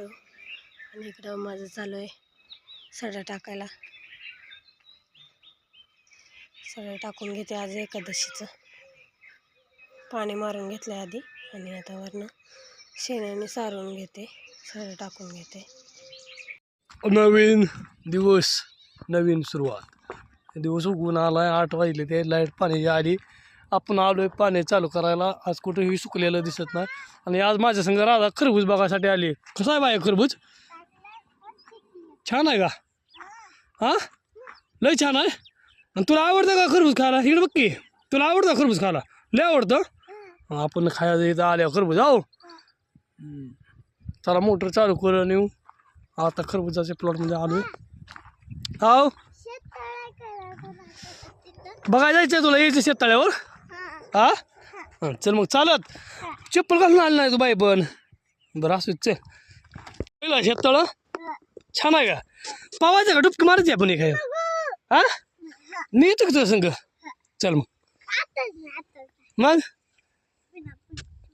हळू. आणि इकडं माझं चालू आहे सडा टाकायला. सगळं टाकून घेते आज एकादशीचं. पाणी मारून घेतलं आहे आधी आणि आता वरनं शेणाने सारून घेते. सगळं टाकून घेते. नवीन दिवस नवीन सुरुवात. दिवस उगून आला आठ वाजले ते लाइट पाणी आली आपण आलोय पाणी चालू करायला. आज कुठेही सुकलेलं दिसत नाही. आणि आज माझ्या संग राधा खरबूज बघायसाठी आली कसं आहे बाय खरबूज? छान आहे का? हा? लय छान आहे? आणि तुला आवडतं का खरबूज खायला? इकडे बघ की. तुला आवडतं खरबूज खायला? लय आवडतं. आपण खायला इथं आल्यावर खरबूज. आहो. चला मोटर चालू करून येऊ. आता खरबुजाच्या प्लॉटमध्ये आलोय हाव बघायला जायचं तुला यायचं शेततळ्यावर? हा? हं, चल मग चालत. चप्पल घालून आली नाही तू बाई पण. बरं असू चल. पहिलं शेततळ छान आहे का? पावायचं का? डुबकी मारायची आपण एक हा. मी येतो की तुझं संग? चल मग. मग?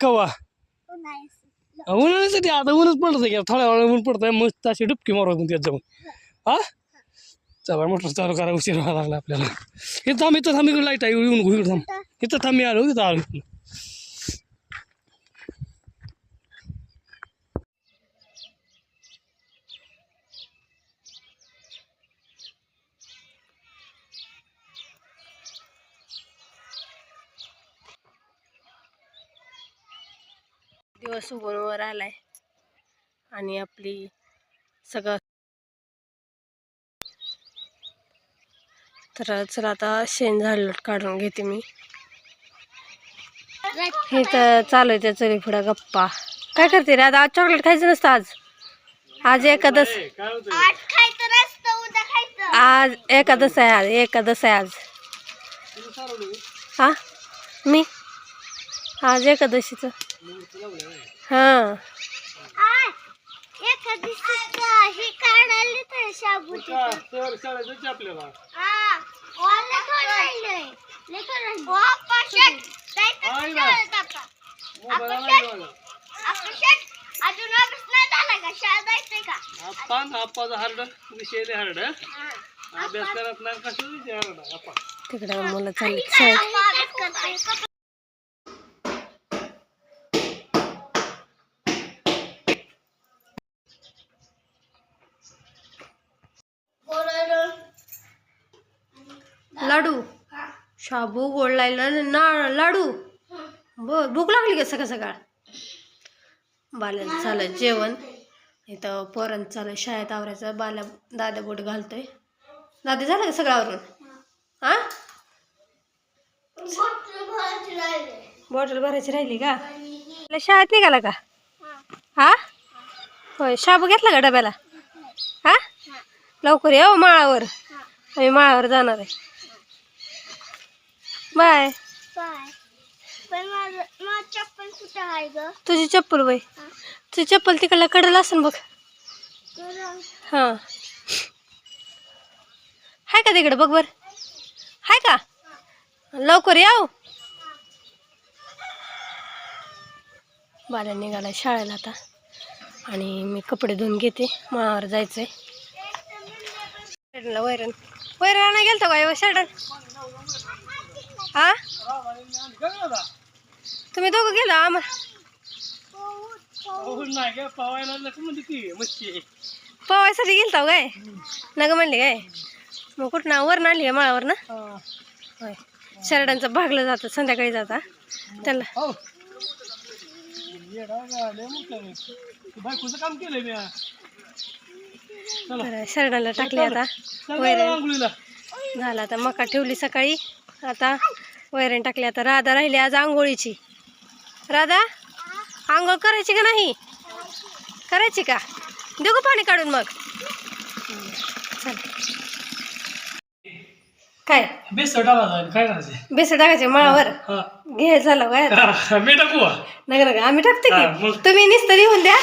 कवा? उन्हाळ्यासाठी. आता ऊनच पडत आहे थोड्या वेळा ऊन पडत आहे मस्त अशी डुबकी मारू आपण त्यात जाऊन. हा? चला मोटर चालू करा उशीर व्हायला लागला आपल्याला. इथं थांब इथं थांब इकडे लाइट आहे येऊन घु इकडे थांब. इथं थांबी आलो इथं आलो? दिवस उगवून आलाय आणि आपली सगळं तर चला आता शेण झाड काढून घेते मी. हे तर चालू आहे त्या चरी पुढं गप्पा. काय करते रे? आता आज चॉकलेट खायचं नसतं आज. आज एकादश आज एकादश आहे आज एकादश आहे आज. हा? मी? आज एकादशीचं. हां. आपल्याला. हार्ड विषय हार्ड. अभ्यास करत नाही कसं विषय हार्ड? आप्पा तिकडं मुलं चालली शाबू गोड लायलं ना लाडू. बर भूक लागली का सकाळ सकाळ? बाल्याला झालं जेवण. इथं पोरांचं चालू शाळेत आवरायचं. बाल्या दादा बोट घालतोय. दादा झालं का सगळं आवरून? हां बॉटल भरायची राहिली का? शाळेत निघाला का? हा? होय शाबू घेतला का डब्याला? हा? लवकर या हो, माळावर. आम्ही माळावर जाणार आहे. बाय. चप्पल कुठं आहे ग? तुझी चप्पल बाई. तुझी चप्पल तिकडला कडला असेल बघ. हां. हाय का तिकडं? बघ बर. हाय का? लवकर याव बाल्या निघाला शाळेला आता. आणि मी कपडे धुवून घेते. माळावर जायचंय. वैरण. वैरण आणा गेलतो का? शर्ट हा तुम्ही दोघं गेला आम्हाला मच्छी. पवायसाठी गेलता काय नग म्हणले काय? मग कुठं वरनं आली आहे माळावर ना होय. शर्टांचं भागलं जातं संध्याकाळी जाता. त्याला शर्टाला टाकले आता. वैरण झालं आता मका ठेवली सकाळी. आता वैरण टाकली आता. राधा राहिली आज आंघोळीची. राधा आंघोळ करायची का नाही? करायची का? देऊ पाणी काढून मग. चल. काय? बेस्ट टाका जाईल काय करायचं टाकायचे माळावर? घे झालं काय मी टाकू? नका नका आम्ही टाकते की. तुम्ही नुसतं लिहून द्या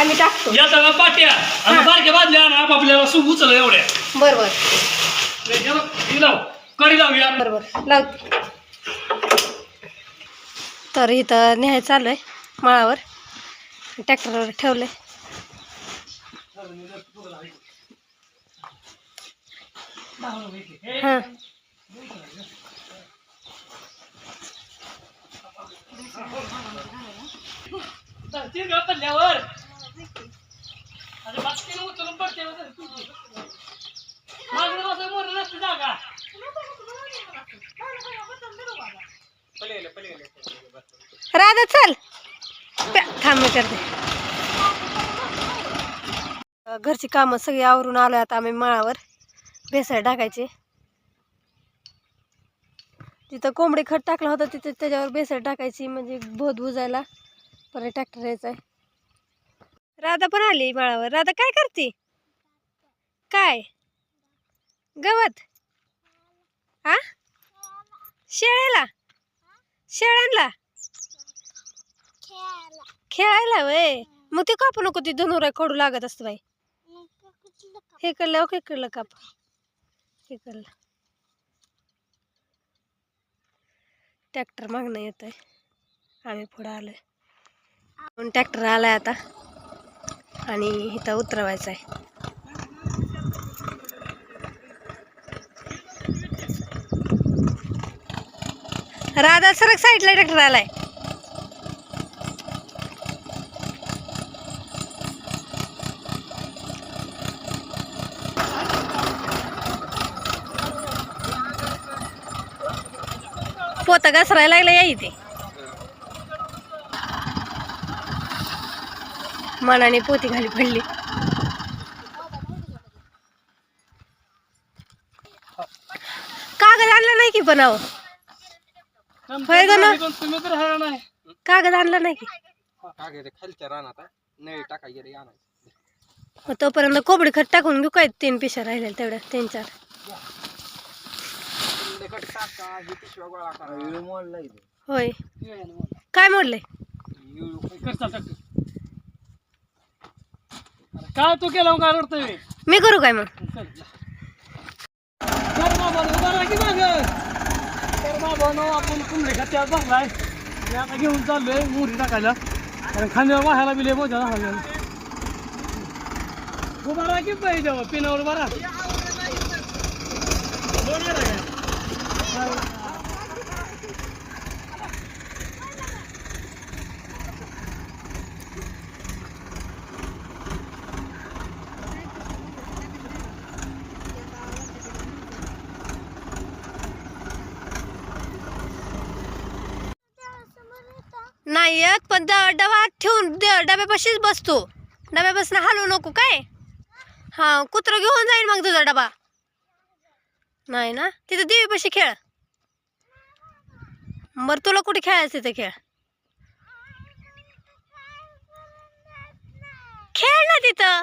आम्ही टाकतो. या सगळ्या पाट्या. आणि बारक्या बादल्या आणि आपापल्याला सुख उचल एवढ्या. बरं बरं घ्या, लाव. कडी लावूया. बरं बरं लावते तर इथं न्याय चालू आहे माळावर. ट्रॅक्टरवर ठेवलं आहे हां जागा अरे बाकीने उचलून पडते माझं असं मोर नसते जागा राधा चल. प्या- थांब करते. घरची कामं सगळी आवरून आलो आता आम्ही माळावर. भेसळ टाकायचे. तिथं कोंबडी खत टाकला होता तिथं त्याच्यावर बेसळ टाकायची म्हणजे भोत बुजायला. परत ट्रॅक्टर यायचा आहे राधा पण आली माळावर. राधा काय करते? काय? गवत? आ? शेळ्याला? शेळ्यांना खेळायला. वय? मग ते कापू नको ती धनुरा कडू लागत असतं बाई. हे कडलं हे कडलं काप. हे कडलं. ट्रॅक्टर मागणं येत आहे आम्ही पुढं आलोय. ट्रॅक्टर आलाय आता. आणि इथं उतरवायचं आहे राधा सरक साईडला ट्रॅक्टर आलाय. पोता घसरायला लागला या इथे. मनाने पोती खाली पडली. कागद आणला नाही की पण अहो? होय गं ना? तुम्ही तर कागद आणला नाही की? काय खालच्या रानात नळी टाका गेले आणायचं. मग तोपर्यंत कोबडी खत टाकून घेऊ काय तीन पिशा राहिल्या तेवढ्या तीन चार. संध्याकाळी टाका ही पिशव्या गोळा करा. मोडला होय. काय. अरे काय तू केला काय रडतोय मी करू काय मग? चल कर बाबा उभा राहा की मागं. आपण कुंबडी खात्यात बसलाय. मी आता घेऊन चाललोय मोहरी टाकायला. कारण खांद्यावर वाहायला बिले मोजा झाला. उभा राहा की पाहिजे पिनावर उभा नाही येत पण द डबा ठेवून ड- डब्यापाशीच बसतो. डब्यापासून हलवू नको काय? हा कुत्र घेऊन जाईल मग तुझा डबा. नाही ना? तिथं देवीपाशी खेळ. बरं तुला कुठे खेळायचं तिथं खेळ? खेळ ना तिथं.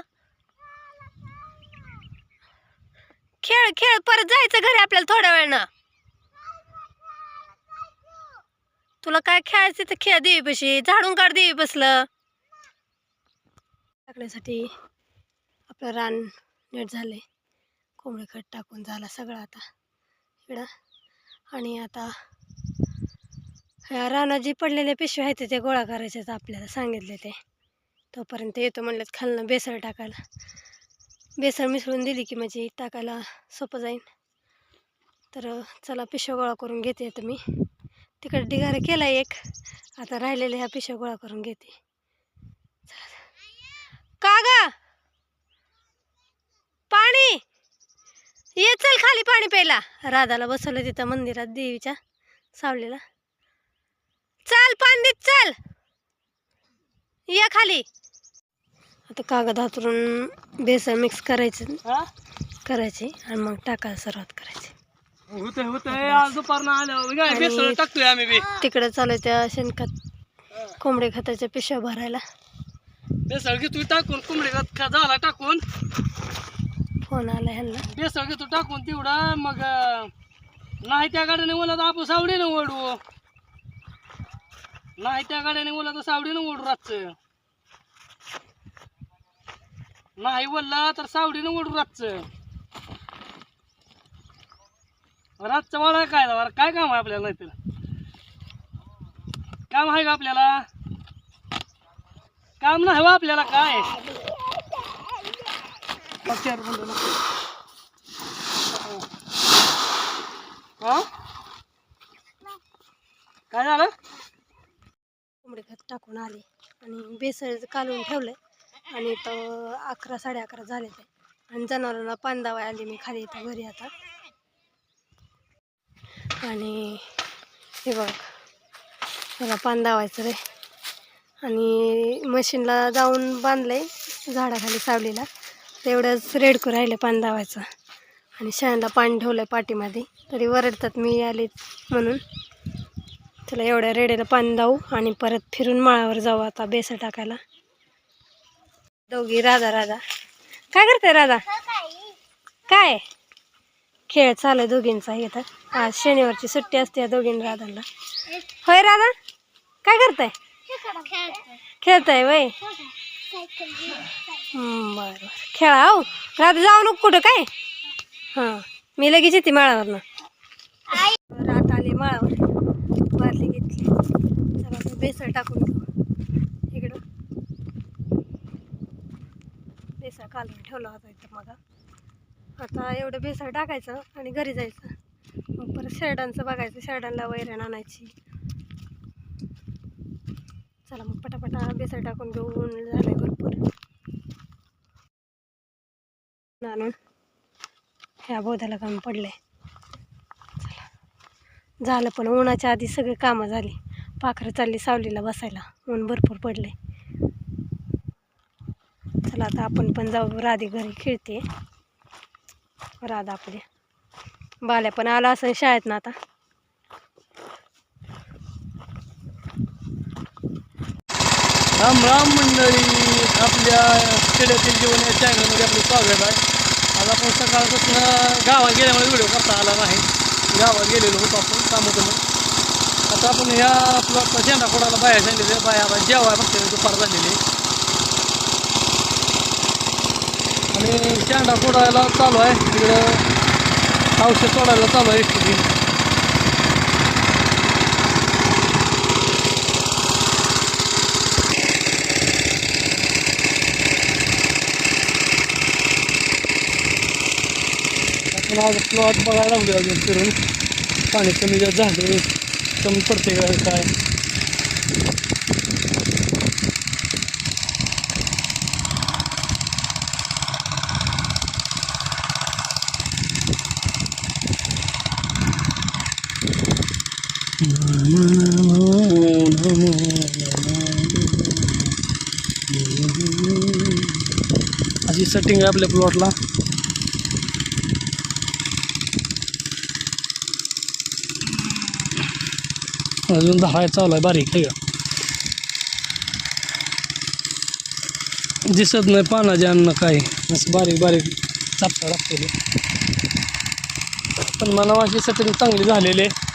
खेळ खेळ परत जायचं घरी आपल्याला थोड्या वेळानं. तुला काय खेळायचं तर खेळ देवीपाशी. झाडून काढ देवी बसलं टाकण्यासाठी आपलं रान नीट झाले कोंबडी खत टाकून झाला सगळं आता. इकडं. आणि आता ह्या रानात जे पडलेले पिशव्या आहेत ते गोळा करायचे आपल्याला सांगितले ते. तोपर्यंत येतो म्हणलं खालनं बेसळ टाकायला. बेसळ मिसळून दिली की म्हणजे टाकायला सोपं जाईल तर चला पिशव्या गोळा करून घेते आता मी. तिकडे ढिगारा केला एक. आता राहिलेल्या ह्या पिशव्या गोळा करून घेते. का ग? पाणी? ये चल खाली पाणी प्यायला. राधाला बसवलं तिथं मंदिरात देवीच्या सावलीला. चल पाणी चल. ये खाली. आता कागद हातरून बेसन मिक्स करायचं. करायचे आणि मग टाकायला सुरुवात करायची. होतंय होतंय. आज दुपारनं आल्यावर काय बेसळ टाकतोय आम्ही बी. तिकडे चालू त्या शेणखत कोंबडी खताच्या पिशव्या भरायला. बेसळ घेतो टाकून कोंबडी खत खा- झाला टाकून. फोन आला ह्यांना. बेसळ घेतो टाकून तेवढा मग अं, नाही त्या गाड्याने ओला तर आपण सावडीने ओढू. नाही त्या गाड्याने ओला तर सावडीने ओढू रातचं. नाही ओढला तर सावडीने ओढू रातचं. रातचं वाडा काय जावा काय काम आहे आपल्याला नाही काम आहे का आपल्याला? काम नाही हवं आपल्याला काय? हा? काय झालं? कोंबडी खत टाकून आले आणि बेसळ कालवून ठेवलं आणि तर अकरा साडे अकरा झाले ते. आणि जनावरांना पान दावाय आली मी खाली इथं घरी आता. आणि हे बघ मला पान दावायचं रे. आणि मशीनला जाऊन बांधलंय झाडाखाली सावलीला. तेवढंच रेडकू राहिलं पान दावायचं. आणि शेणाला पाणी ठेवलं आहे पाठीमध्ये तरी वरडतात मी आले म्हणून. त्याला एवढ्या रेड्याला पाणी दाऊ आणि परत फिरून माळावर जाऊ आता बेसळ टाकायला. दोघी राधा राधा. काय करते राधा? काय? खेळ चालू आहे दोघींचा इथं. आज शनिवारची सुट्टी असते या दोघींना राधांना होय राधा काय करताय? खेळताय वय? हं, बरं बरं. खेळा हो. राधा जाऊ नको कुठं काय? हां मी लगेच येते माळावरनं. रात आली माळावर. बारली घेतली. चला बेसळ टाकून घेऊ. इकडं. बेसळ कालून ठेवला होता इथं मग. आता एवढं बेसळ टाकायचं आणि घरी जायचं. मग परत शेरडांचं बघायचं शेरडांना वैरण आणायची. चला मग पटापटा बेसळ टाकून घेऊ ऊन झालंय भरपूर. आणून ह्या बोधाला काम पडलंय. झालं पण उन्हाच्या आधी सगळी कामं झाली. पाखरं चालली सावलीला बसायला. ऊन भरपूर पडले चला आता आपण पण जाऊ राधी घरी खेळते. राधा आपली बाल्या पण आला असं शाळेत ना आता. राम राम मंडळी आपल्या खेड्यातील जीवन या चॅनलमध्ये आपलं स्वागत आहे. आज आपण सकाळपासून गावात गेल्यामुळे व्हिडिओ करता आला नाही. गावात गेलेलो होतो आपण कामं आता आपण ह्या प्लॉटचा झेंडा फोडायला बाया सांगितले बाया जेवाय जेव्हा फक्त दुपार झालेली. आणि शेंडा फोडायला चालू आहे. तिकडं औषध सोडायला चालू आहे. इष्टी आज प्लॉट बघायला लागलो अजून फिरून. पाणी कमी जास्त झाले कमी पडते काय अशी सेटिंग आहे आपल्या प्लॉटला अजून दहा चालू आहे बारीक आहे. का दिसत नाही पानाचे अन्न काही. असं बारीक बारीक चापसा लागते. पण मला अशी सेटिंग चांगली झालेली आहे.